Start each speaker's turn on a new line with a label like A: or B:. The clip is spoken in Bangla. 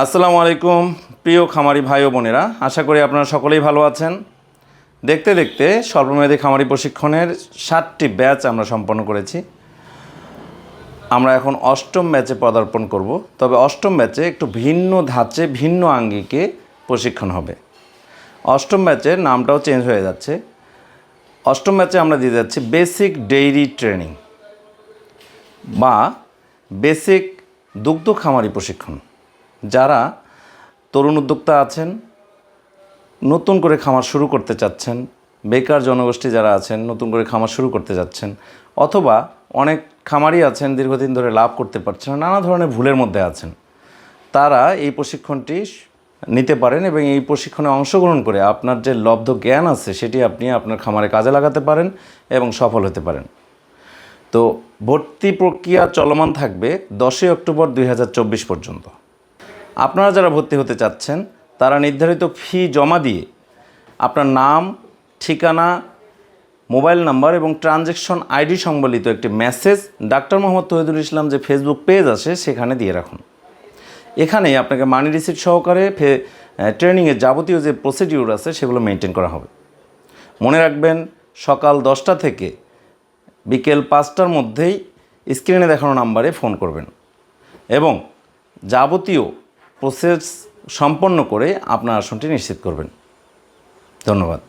A: আসসালামু আলাইকুম, প্রিয় খামারি ভাই ও বোনেরা। আশা করি আপনারা সকলেই ভালো আছেন। দেখতে দেখতে স্বল্পমেয়াদী খামারি প্রশিক্ষণের সাতটি ব্যাচ আমরা সম্পন্ন করেছি। আমরা এখন অষ্টম ব্যাচে পদার্পণ করব। তবে অষ্টম ব্যাচে একটু ভিন্ন ধাঁচে, ভিন্ন আঙ্গিকে প্রশিক্ষণ হবে। অষ্টম ব্যাচের নামটাও চেঞ্জ হয়ে যাচ্ছে। অষ্টম ব্যাচে আমরা দিয়ে যাচ্ছি বেসিক ডেইরি ট্রেনিং বা বেসিক দুগ্ধ খামারি প্রশিক্ষণ। যারা তরুণ উদ্যোক্তা আছেন, নতুন করে খামার শুরু করতে চাচ্ছেন, বেকার জনগোষ্ঠী যারা আছেন, নতুন করে খামার শুরু করতে যাচ্ছেন, অথবা অনেক খামারই আছেন, দীর্ঘদিন ধরে লাভ করতে পারছেন নানা ধরনের ভুলের মধ্যে আছেন, তারা এই প্রশিক্ষণটি নিতে পারেন এবং এই প্রশিক্ষণে অংশগ্রহণ করে আপনার যে লব্ধ জ্ঞান আছে, সেটি আপনি আপনার খামারে কাজে লাগাতে পারেন এবং সফল হতে পারেন। তো ভর্তি প্রক্রিয়া চলমান থাকবে দশই অক্টোবর দুই হাজার চব্বিশ পর্যন্ত। আপনারা যারা ভর্তি হতে চাচ্ছেন, তারা নির্ধারিত ফি জমা দিয়ে আপনার নাম, ঠিকানা, মোবাইল নাম্বার এবং ট্রানজ্যাকশন আইডি সংবলিত একটি মেসেজ ডাক্তার মোহাম্মদ তহিদুল ইসলাম যে ফেসবুক পেজ আছে, সেখানে দিয়ে রাখুন। এখানে আপনাকে মানি রিসিট সহকারে ফে ট্রেনিংয়ের যাবতীয় যে প্রসিডিউর আছে, সেগুলো মেনটেন করা হবে। মনে রাখবেন, সকাল দশটা থেকে বিকেল পাঁচটার মধ্যেই স্ক্রিনে দেখানো নাম্বারে ফোন করবেন। এবং যাবতীয় প্রসেস সম্পন্ন করে আপনার আসনটি নিশ্চিত করবেন। ধন্যবাদ।